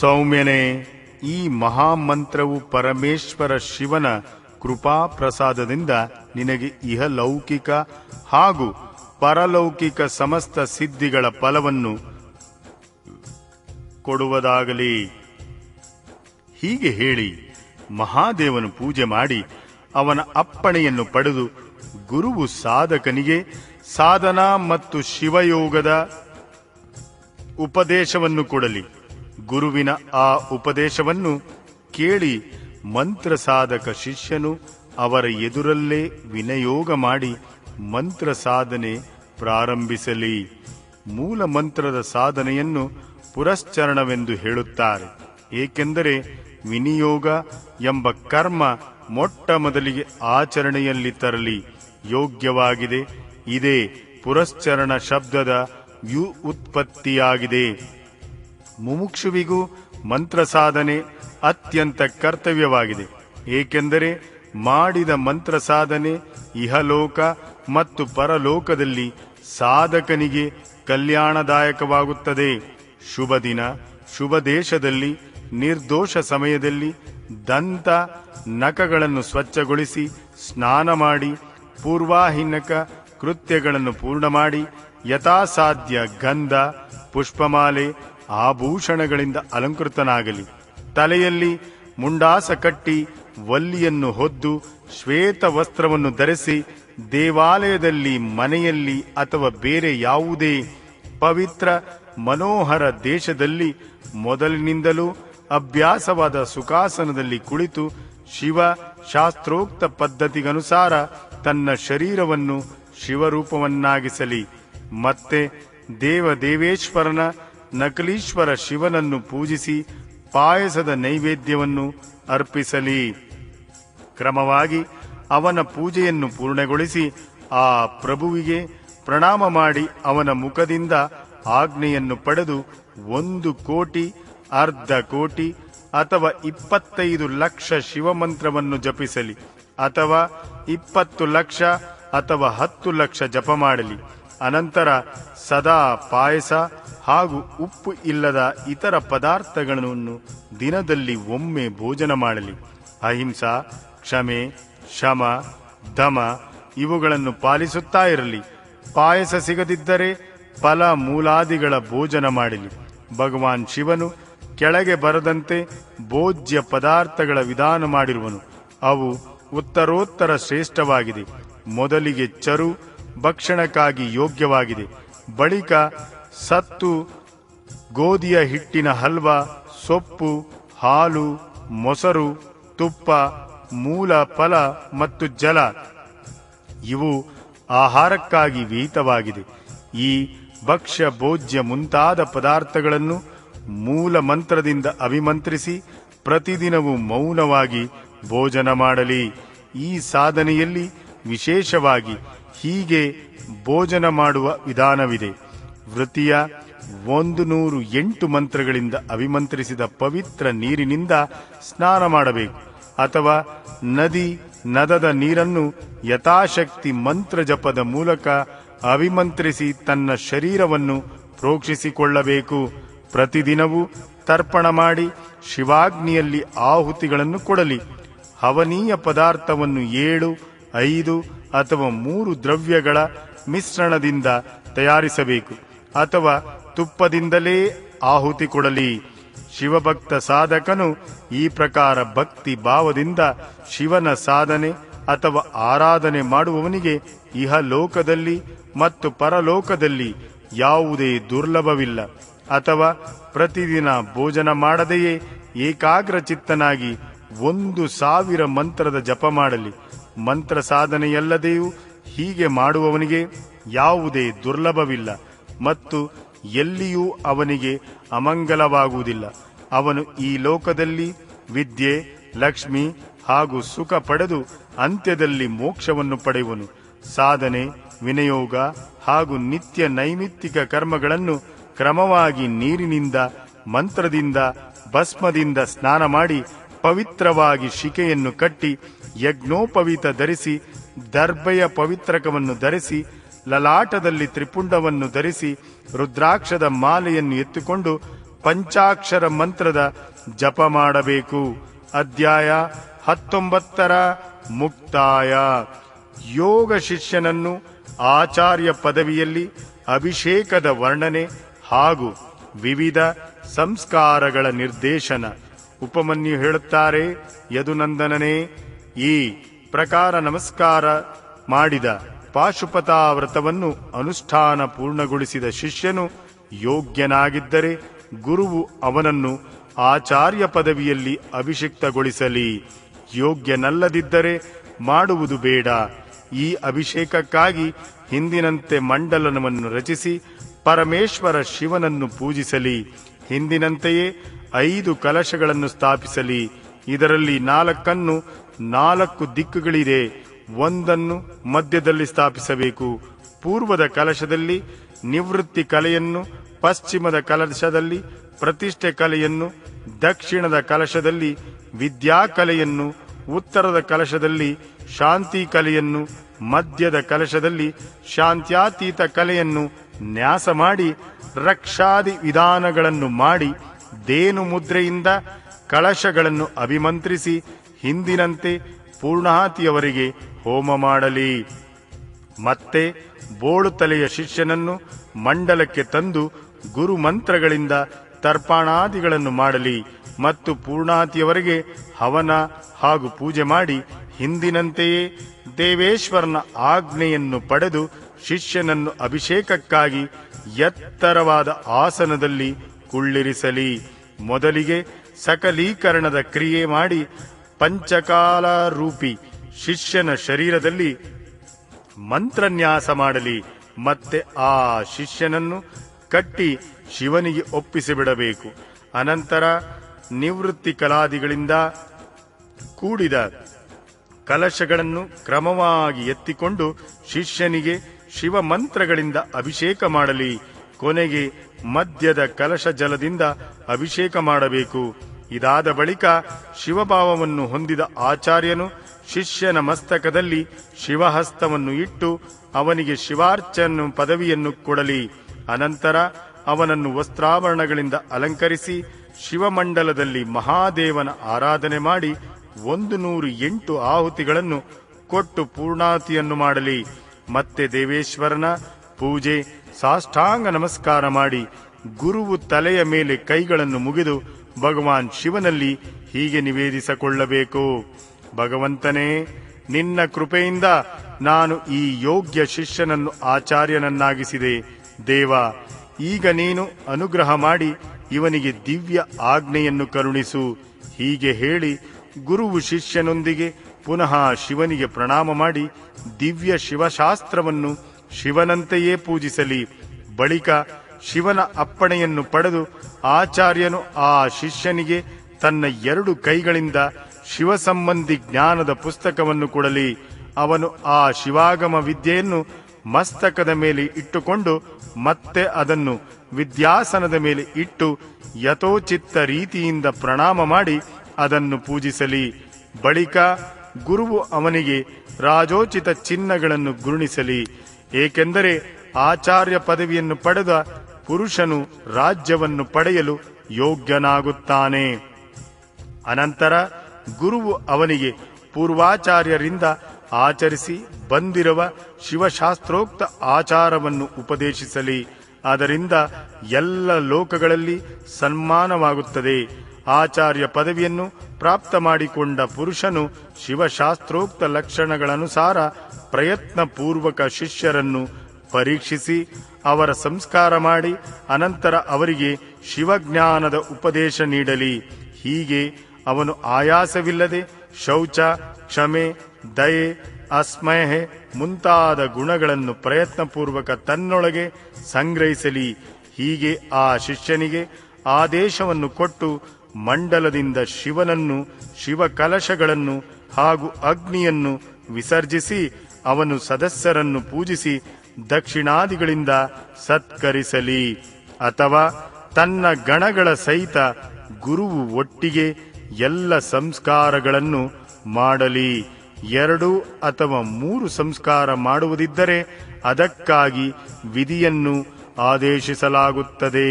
ಸೌಮ್ಯನೇ, ಈ ಮಹಾಮಂತ್ರವು ಪರಮೇಶ್ವರ ಶಿವನ ಕೃಪಾ ಪ್ರಸಾದದಿಂದ ನಿನಗೆ ಇಹಲೌಕಿಕ ಹಾಗೂ ಪರಲೌಕಿಕ ಸಮಸ್ತ ಸಿದ್ಧಿಗಳ ಫಲವನ್ನು ಕೊಡುವುದಾಗಲಿ. ಹೀಗೆ ಹೇಳಿ ಮಹಾದೇವನು ಪೂಜೆ ಮಾಡಿ ಅವನ ಅಪ್ಪಣೆಯನ್ನು ಪಡೆದು ಗುರುವು ಸಾಧಕನಿಗೆ ಸಾಧನಾ ಮತ್ತು ಶಿವಯೋಗದ ಉಪದೇಶವನ್ನು ಕೊಡಲಿ. ಗುರುವಿನ ಆ ಉಪದೇಶವನ್ನು ಕೇಳಿ ಮಂತ್ರ ಸಾಧಕ ಶಿಷ್ಯನು ಅವರ ಎದುರಲ್ಲೇ ವಿನಯೋಗ ಮಾಡಿ ಮಂತ್ರ ಸಾಧನೆ ಪ್ರಾರಂಭಿಸಲಿ. ಮೂಲ ಮಂತ್ರದ ಸಾಧನೆಯನ್ನು ಪುರಶ್ಚರಣವೆಂದು ಹೇಳುತ್ತಾರೆ. ಏಕೆಂದರೆ ವಿನಿಯೋಗ ಎಂಬ ಕರ್ಮ ಮೊಟ್ಟ ಮೊದಲಿಗೆ ಆಚರಣೆಯಲ್ಲಿ ತರಲಿ. ಯೋಗ್ಯವಾಗಿದೆ. ಇದೇ ಪುರಶ್ಚರಣ ಶಬ್ದದ ವ್ಯು ಉತ್ಪತ್ತಿಯಾಗಿದೆ ಮುಮುಕ್ಷುವಿಗೂ ಮಂತ್ರ ಸಾಧನೆ ಅತ್ಯಂತ ಕರ್ತವ್ಯವಾಗಿದೆ. ಏಕೆಂದರೆ ಮಾಡಿದ ಮಂತ್ರ ಸಾಧನೆ ಇಹಲೋಕ ಮತ್ತು ಪರಲೋಕದಲ್ಲಿ ಸಾಧಕನಿಗೆ ಕಲ್ಯಾಣದಾಯಕವಾಗುತ್ತದೆ. ಶುಭ ದಿನ, ಶುಭ ದೇಶದಲ್ಲಿ, ನಿರ್ದೋಷ ಸಮಯದಲ್ಲಿ ದಂತ ನಖಗಳನ್ನು ಸ್ವಚ್ಛಗೊಳಿಸಿ ಸ್ನಾನ ಮಾಡಿ, ಪೂರ್ವಾಹಿನಕ ಕೃತ್ಯಗಳನ್ನು ಪೂರ್ಣ ಮಾಡಿ ಯಥಾಸಾಧ್ಯ ಗಂಧ, ಪುಷ್ಪಮಾಲೆ ಆಭೂಷಣಗಳಿಂದ ಅಲಂಕೃತನಾಗಲಿ. ತಲೆಯಲ್ಲಿ ಮುಂಡಾಸ ಕಟ್ಟಿ ವಲ್ಲಿಯನ್ನು ಹೊದ್ದು ಶ್ವೇತ ವಸ್ತ್ರವನ್ನು ಧರಿಸಿ ದೇವಾಲಯದಲ್ಲಿ, ಮನೆಯಲ್ಲಿ ಅಥವಾ ಬೇರೆ ಯಾವುದೇ ಪವಿತ್ರ ಮನೋಹರ ದೇಶದಲ್ಲಿ ಮೊದಲಿನಿಂದಲೂ ಅಭ್ಯಾಸವಾದ ಸುಖಾಸನದಲ್ಲಿ ಕುಳಿತು ಶಿವ ಶಾಸ್ತ್ರೋಕ್ತ ಪದ್ಧತಿಗನುಸಾರ ತನ್ನ ಶರೀರವನ್ನು ಶಿವರೂಪವನ್ನಾಗಿಸಲಿ. ಮತ್ತೆ ದೇವದೇವೇಶ್ವರನ ನಕಲೀಶ್ವರ ಶಿವನನ್ನು ಪೂಜಿಸಿ ಪಾಯಸದ ನೈವೇದ್ಯವನ್ನು ಅರ್ಪಿಸಲಿ. ಕ್ರಮವಾಗಿ ಅವನ ಪೂಜೆಯನ್ನು ಪೂರ್ಣಗೊಳಿಸಿ ಆ ಪ್ರಭುವಿಗೆ ಪ್ರಣಾಮ ಮಾಡಿ ಅವನ ಮುಖದಿಂದ ಆಜ್ಞೆಯನ್ನು ಪಡೆದು ಒಂದು ಕೋಟಿ, ಅರ್ಧ ಕೋಟಿ ಅಥವಾ ಇಪ್ಪತ್ತೈದು ಲಕ್ಷ ಶಿವಮಂತ್ರವನ್ನು ಜಪಿಸಲಿ ಅಥವಾ ಇಪ್ಪತ್ತು ಲಕ್ಷ ಅಥವಾ ಹತ್ತು ಲಕ್ಷ ಜಪ ಮಾಡಲಿ. ಅನಂತರ ಸದಾ ಪಾಯಸ ಹಾಗೂ ಉಪ್ಪು ಇಲ್ಲದ ಇತರ ಪದಾರ್ಥಗಳನ್ನು ದಿನದಲ್ಲಿ ಒಮ್ಮೆ ಭೋಜನ ಮಾಡಲಿ. ಅಹಿಂಸಾ, ಕ್ಷಮೆ, ಶಮ, ದಮ ಇವುಗಳನ್ನು ಪಾಲಿಸುತ್ತಾ ಇರಲಿ. ಪಾಯಸ ಸಿಗದಿದ್ದರೆ ಫಲ ಮೂಲಾದಿಗಳ ಭೋಜನ ಮಾಡಲಿ. ಭಗವಾನ್ ಶಿವನು ಕೆಳಗೆ ಬರದಂತೆ ಭೋಜ್ಯ ಪದಾರ್ಥಗಳ ವಿಧಾನ ಮಾಡಿರುವನು. ಅವು ಉತ್ತರೋತ್ತರ ಶ್ರೇಷ್ಠವಾಗಿದೆ. ಮೊದಲಿಗೆ ಚರು, ಭಕ್ಷಣಕ್ಕಾಗಿ ಯೋಗ್ಯವಾಗಿದೆ. ಬಳಿಕ ಸತ್ತು ಗೋಧಿಯ ಹಿಟ್ಟಿನ ಹಲ್ವಾ, ಸೊಪ್ಪು, ಹಾಲು, ಮೊಸರು, ತುಪ್ಪ, ಮೂಲ ಫಲ ಮತ್ತು ಜಲ. ಇವು ಆಹಾರಕ್ಕಾಗಿ ವಿಹಿತವಾಗಿದೆ. ಈ ಭಕ್ಷ್ಯ ಭೋಜ್ಯ ಮುಂತಾದ ಪದಾರ್ಥಗಳನ್ನು ಮೂಲ ಮಂತ್ರದಿಂದ ಅಭಿಮಂತ್ರಿಸಿ ಪ್ರತಿದಿನವೂ ಮೌನವಾಗಿ ಭೋಜನ ಮಾಡಲಿ. ಈ ಸಾಧನೆಯಲ್ಲಿ ವಿಶೇಷವಾಗಿ ಹೀಗೆ ಭೋಜನ ಮಾಡುವ ವಿಧಾನವಿದೆ. ವೃತ್ತಿಯ ಒಂದು ನೂರು ಎಂಟು ಮಂತ್ರಗಳಿಂದ ಅಭಿಮಂತ್ರಿಸಿದ ಪವಿತ್ರ ನೀರಿನಿಂದ ಸ್ನಾನ ಮಾಡಬೇಕು. ಅಥವಾ ನದಿ ನದದ ನೀರನ್ನು ಯಥಾಶಕ್ತಿ ಮಂತ್ರ ಜಪದ ಮೂಲಕ ಅಭಿಮಂತ್ರಿಸಿ ತನ್ನ ಶರೀರವನ್ನು ಪ್ರೋಕ್ಷಿಸಿಕೊಳ್ಳಬೇಕು. ಪ್ರತಿದಿನವೂ ತರ್ಪಣ ಮಾಡಿ ಶಿವಾಗ್ನಿಯಲ್ಲಿ ಆಹುತಿಗಳನ್ನು ಕೊಡಲಿ. ಹವನೀಯ ಪದಾರ್ಥವನ್ನು ಏಳು, ಐದು ಅಥವಾ ಮೂರು ದ್ರವ್ಯಗಳ ಮಿಶ್ರಣದಿಂದ ತಯಾರಿಸಬೇಕು. ಅಥವಾ ತುಪ್ಪದಿಂದಲೇ ಆಹುತಿ ಕೊಡಲಿ. ಶಿವಭಕ್ತ ಸಾಧಕನು ಈ ಪ್ರಕಾರ ಭಕ್ತಿ ಭಾವದಿಂದ ಶಿವನ ಸಾಧನೆ ಅಥವಾ ಆರಾಧನೆ ಮಾಡುವವನಿಗೆ ಇಹ ಲೋಕದಲ್ಲಿ ಮತ್ತು ಪರಲೋಕದಲ್ಲಿ ಯಾವುದೇ ದುರ್ಲಭವಿಲ್ಲ ಅಥವಾ ಪ್ರತಿದಿನ ಭೋಜನ ಮಾಡದೆಯೇ ಏಕಾಗ್ರ ಚಿತ್ತನಾಗಿ ಒಂದು ಸಾವಿರ ಮಂತ್ರದ ಜಪ ಮಾಡಲಿ. ಮಂತ್ರ ಸಾಧನೆಯಲ್ಲದೆಯೂ ಹೀಗೆ ಮಾಡುವವನಿಗೆ ಯಾವುದೇ ದುರ್ಲಭವಿಲ್ಲ. ಮತ್ತು ಎಲ್ಲಿಯೂ ಅವನಿಗೆ ಅಮಂಗಲವಾಗುವುದಿಲ್ಲ. ಅವನು ಈ ಲೋಕದಲ್ಲಿ ವಿದ್ಯೆ, ಲಕ್ಷ್ಮಿ ಹಾಗೂ ಸುಖ ಪಡೆದು ಅಂತ್ಯದಲ್ಲಿ ಮೋಕ್ಷವನ್ನು ಪಡೆಯುವನು. ಸಾಧನೆ, ವಿನಿಯೋಗ ಹಾಗೂ ನಿತ್ಯ ನೈಮಿತ್ತಿಕ ಕರ್ಮಗಳನ್ನು ಕ್ರಮವಾಗಿ ನೀರಿನಿಂದ, ಮಂತ್ರದಿಂದ, ಭಸ್ಮದಿಂದ ಸ್ನಾನ ಮಾಡಿ ಪವಿತ್ರವಾಗಿ ಶಿಕೆಯನ್ನು ಕಟ್ಟಿ ಯಜ್ಞೋಪವೀತ ಧರಿಸಿ, ದರ್ಭೆಯ ಪವಿತ್ರಕವನ್ನು ಧರಿಸಿ ಲಲಾಟದಲ್ಲಿ ತ್ರಿಪುಂಡವನ್ನು ಧರಿಸಿ ರುದ್ರಾಕ್ಷದ ಮಾಲೆಯನ್ನು ಎತ್ತುಕೊಂಡು ಪಂಚಾಕ್ಷರ ಮಂತ್ರದ ಜಪ ಮಾಡಬೇಕು. ಅಧ್ಯಾಯ ಹತ್ತೊಂಬತ್ತರ ಮುಕ್ತಾಯ. ಯೋಗ ಶಿಷ್ಯನನ್ನು ಆಚಾರ್ಯ ಪದವಿಯಲ್ಲಿ ಅಭಿಷೇಕದ ವರ್ಣನೆ ಹಾಗೂ ವಿವಿಧ ಸಂಸ್ಕಾರಗಳ ನಿರ್ದೇಶನ ಉಪಮನ್ಯು ಹೇಳುತ್ತಾರೆ, ಯದುನಂದನನೇ, ಈ ಪ್ರಕಾರ ನಮಸ್ಕಾರ ಮಾಡಿದ. ಪಾಶುಪತಾ ವ್ರತವನ್ನು ಅನುಷ್ಠಾನ ಪೂರ್ಣಗೊಳಿಸಿದ ಶಿಷ್ಯನು ಯೋಗ್ಯನಾಗಿದ್ದರೆ ಗುರುವು ಅವನನ್ನು ಆಚಾರ್ಯ ಪದವಿಯಲ್ಲಿ ಅಭಿಷಿಕ್ತಗೊಳಿಸಲಿ. ಯೋಗ್ಯನಲ್ಲದಿದ್ದರೆ ಮಾಡುವುದು ಬೇಡ. ಈ ಅಭಿಷೇಕಕ್ಕಾಗಿ ಹಿಂದಿನಂತೆ ಮಂಡಲನವನ್ನು ರಚಿಸಿ ಪರಮೇಶ್ವರ ಶಿವನನ್ನು ಪೂಜಿಸಲಿ. ಹಿಂದಿನಂತೆಯೇ ಐದು ಕಲಶಗಳನ್ನು ಸ್ಥಾಪಿಸಲಿ. ಇದರಲ್ಲಿ ನಾಲ್ಕನ್ನು ನಾಲ್ಕು ದಿಕ್ಕುಗಳಿದೆ. ಒಂದನ್ನು ಮಧ್ಯದಲ್ಲಿ ಸ್ಥಾಪಿಸಬೇಕು. ಪೂರ್ವದ ಕಲಶದಲ್ಲಿ ನಿವೃತ್ತಿ ಕಲೆಯನ್ನು, ಪಶ್ಚಿಮದ ಕಲಶದಲ್ಲಿ ಪ್ರತಿಷ್ಠೆ ಕಲೆಯನ್ನು, ದಕ್ಷಿಣದ ಕಲಶದಲ್ಲಿ ವಿದ್ಯಾ ಕಲೆಯನ್ನು, ಉತ್ತರದ ಕಲಶದಲ್ಲಿ ಶಾಂತಿ ಕಲೆಯನ್ನು, ಮಧ್ಯದ ಕಲಶದಲ್ಲಿ ಶಾಂತ್ಯಾತೀತ ಕಲೆಯನ್ನು ನ್ಯಾಸ ಮಾಡಿ ರಕ್ಷಾದಿ ವಿಧಾನಗಳನ್ನು ಮಾಡಿ ದೇನು ಮುದ್ರೆಯಿಂದ ಕಳಶಗಳನ್ನು ಅಭಿಮಂತ್ರಿಸಿ ಹಿಂದಿನಂತೆ ಪೂರ್ಣಾತಿಯವರಿಗೆ ಹೋಮ ಮಾಡಲಿ. ಮತ್ತೆ ಬೋಳು ತಲೆಯ ಶಿಷ್ಯನನ್ನು ಮಂಡಲಕ್ಕೆ ತಂದು ಗುರು ಮಂತ್ರಗಳಿಂದ ತರ್ಪಣಾದಿಗಳನ್ನು ಮಾಡಲಿ. ಮತ್ತು ಪೂರ್ಣಾತಿಯವರಿಗೆ ಹವನ ಹಾಗೂ ಪೂಜೆ ಮಾಡಿ ಹಿಂದಿನಂತೆಯೇ ದೇವೇಶ್ವರನ ಆಜ್ಞೆಯನ್ನು ಪಡೆದು ಶಿಷ್ಯನನ್ನು ಅಭಿಷೇಕಕ್ಕಾಗಿ ಎತ್ತರವಾದ ಆಸನದಲ್ಲಿ ಕುಳ್ಳಿರಿಸಲಿ. ಮೊದಲಿಗೆ ಸಕಲೀಕರಣದ ಕ್ರಿಯೆ ಮಾಡಿ ಪಂಚಕಾಲ ರೂಪಿ ಶಿಷ್ಯನ ಶರೀರದಲ್ಲಿ ಮಂತ್ರನ್ಯಾಸ ಮಾಡಲಿ, ಮತ್ತೆ ಆ ಶಿಷ್ಯನನ್ನು ಕಟ್ಟಿ ಶಿವನಿಗೆ ಒಪ್ಪಿಸಿಬಿಡಬೇಕು. ಅನಂತರ ನಿವೃತ್ತಿ ಕಲಾದಿಗಳಿಂದ ಕೂಡಿದ ಕಲಶಗಳನ್ನು ಕ್ರಮವಾಗಿ ಎತ್ತಿಕೊಂಡು ಶಿಷ್ಯನಿಗೆ ಶಿವ ಮಂತ್ರಗಳಿಂದ ಅಭಿಷೇಕ ಮಾಡಲಿ, ಕೊನೆಗೆ ಮದ್ಯದ ಕಲಶ ಜಲದಿಂದ ಅಭಿಷೇಕ ಮಾಡಬೇಕು. ಇದಾದ ಬಳಿಕ ಶಿವಭಾವವನ್ನು ಹೊಂದಿದ ಆಚಾರ್ಯನು ಶಿಷ್ಯನ ಮಸ್ತಕದಲ್ಲಿ ಶಿವಹಸ್ತವನ್ನು ಇಟ್ಟು ಅವನಿಗೆ ಶಿವಾರ್ಚನ ಪದವಿಯನ್ನು ಕೊಡಲಿ. ಅನಂತರ ಅವನನ್ನು ವಸ್ತ್ರಾಭರಣಗಳಿಂದ ಅಲಂಕರಿಸಿ ಶಿವಮಂಡಲದಲ್ಲಿ ಮಹಾದೇವನ ಆರಾಧನೆ ಮಾಡಿ ಒಂದು ನೂರು ಎಂಟು ಆಹುತಿಗಳನ್ನು ಕೊಟ್ಟು ಪೂರ್ಣಾತಿಯನ್ನು ಮಾಡಲಿ. ಮತ್ತೆ ದೇವೇಶ್ವರನ ಪೂಜೆ, ಸಾಷ್ಟಾಂಗ ನಮಸ್ಕಾರ ಮಾಡಿ ಗುರುವು ತಲೆಯ ಮೇಲೆ ಕೈಗಳನ್ನು ಮುಗಿದು ಭಗವಾನ್ ಶಿವನಲ್ಲಿ ಹೀಗೆ ನಿವೇದಿಸಿಕೊಳ್ಳಬೇಕು. ಭಗವಂತನೇ, ನಿನ್ನ ಕೃಪೆಯಿಂದ ನಾನು ಈ ಯೋಗ್ಯ ಶಿಷ್ಯನನ್ನು ಆಚಾರ್ಯನನ್ನಾಗಿಸಿದೆ. ದೇವ, ಈಗ ನೀನು ಅನುಗ್ರಹ ಮಾಡಿ ಇವನಿಗೆ ದಿವ್ಯ ಆಜ್ಞೆಯನ್ನು ಕರುಣಿಸು. ಹೀಗೆ ಹೇಳಿ ಗುರುವು ಶಿಷ್ಯನೊಂದಿಗೆ ಪುನಃ ಶಿವನಿಗೆ ಪ್ರಣಾಮ ಮಾಡಿ ದಿವ್ಯ ಶಿವಶಾಸ್ತ್ರವನ್ನು ಶಿವನಂತೆಯೇ ಪೂಜಿಸಲಿ. ಬಳಿಕ ಶಿವನ ಅಪ್ಪಣೆಯನ್ನು ಪಡೆದು ಆಚಾರ್ಯನು ಆ ಶಿಷ್ಯನಿಗೆ ತನ್ನ ಎರಡು ಕೈಗಳಿಂದ ಶಿವ ಸಂಬಂಧಿ ಜ್ಞಾನದ ಪುಸ್ತಕವನ್ನು ಕೊಡಲಿ. ಅವನು ಆ ಶಿವಾಗಮ ವಿದ್ಯೆಯನ್ನು ಮಸ್ತಕದ ಮೇಲೆ ಇಟ್ಟುಕೊಂಡು ಮತ್ತೆ ಅದನ್ನು ವಿದ್ಯಾಸನದ ಮೇಲೆ ಇಟ್ಟು ಯಥೋಚಿತ್ತ ರೀತಿಯಿಂದ ಪ್ರಣಾಮ ಮಾಡಿ ಅದನ್ನು ಪೂಜಿಸಲಿ. ಬಳಿಕ ಗುರುವು ಅವನಿಗೆ ರಾಜೋಚಿತ ಚಿನ್ನಗಳನ್ನು ಗುರುಣಿಸಲಿ. ಏಕೆಂದರೆ ಆಚಾರ್ಯ ಪದವಿಯನ್ನು ಪಡೆದ ಪುರುಷನು ರಾಜ್ಯವನ್ನು ಪಡೆಯಲು ಯೋಗ್ಯನಾಗುತ್ತಾನೆ. ಅನಂತರ ಗುರುವು ಅವನಿಗೆ ಪೂರ್ವಾಚಾರ್ಯರಿಂದ ಆಚರಿಸಿ ಬಂದಿರುವ ಶಿವಶಾಸ್ತ್ರೋಕ್ತ ಆಚಾರವನ್ನು ಉಪದೇಶಿಸಲಿ. ಅದರಿಂದ ಎಲ್ಲ ಲೋಕಗಳಲ್ಲಿ ಸನ್ಮಾನವಾಗುತ್ತದೆ. ಆಚಾರ್ಯ ಪದವಿಯನ್ನು ಪ್ರಾಪ್ತ ಮಾಡಿಕೊಂಡ ಪುರುಷನು ಶಿವಶಾಸ್ತ್ರೋಕ್ತ ಲಕ್ಷಣಗಳನುಸಾರ ಪ್ರಯತ್ನ ಪೂರ್ವಕ ಶಿಷ್ಯರನ್ನು ಪರೀಕ್ಷಿಸಿ ಅವರ ಸಂಸ್ಕಾರ ಮಾಡಿ ಅನಂತರ ಅವರಿಗೆ ಶಿವಜ್ಞಾನದ ಉಪದೇಶ ನೀಡಲಿ. ಹೀಗೆ ಅವನು ಆಯಾಸವಿಲ್ಲದೆ ಶೌಚ, ಕ್ಷಮೆ, ದಯೆ ಅಸ್ಮಹೆ ಮುಂತಾದ ಗುಣಗಳನ್ನು ಪ್ರಯತ್ನಪೂರ್ವಕ ತನ್ನೊಳಗೆ ಸಂಗ್ರಹಿಸಲಿ. ಹೀಗೆ ಆ ಶಿಷ್ಯನಿಗೆ ಆದೇಶವನ್ನು ಕೊಟ್ಟು ಮಂಡಲದಿಂದ ಶಿವನನ್ನು ಶಿವ ಕಲಶಗಳನ್ನು ಹಾಗೂ ಅಗ್ನಿಯನ್ನು ವಿಸರ್ಜಿಸಿ ಅವನು ಸದಸ್ಯರನ್ನು ಪೂಜಿಸಿ ದಕ್ಷಿಣಾದಿಗಳಿಂದ ಸತ್ಕರಿಸಲಿ ಅಥವಾ ತನ್ನ ಗಣಗಳ ಸಹಿತ ಗುರುವು ಒಟ್ಟಿಗೆ ಎಲ್ಲ ಸಂಸ್ಕಾರಗಳನ್ನು ಮಾಡಲಿ. ಎರಡು ಅಥವಾ ಮೂರು ಸಂಸ್ಕಾರ ಮಾಡುವುದಿದ್ದರೆ ಅದಕ್ಕಾಗಿ ವಿಧಿಯನ್ನು ಆದೇಶಿಸಲಾಗುತ್ತದೆ.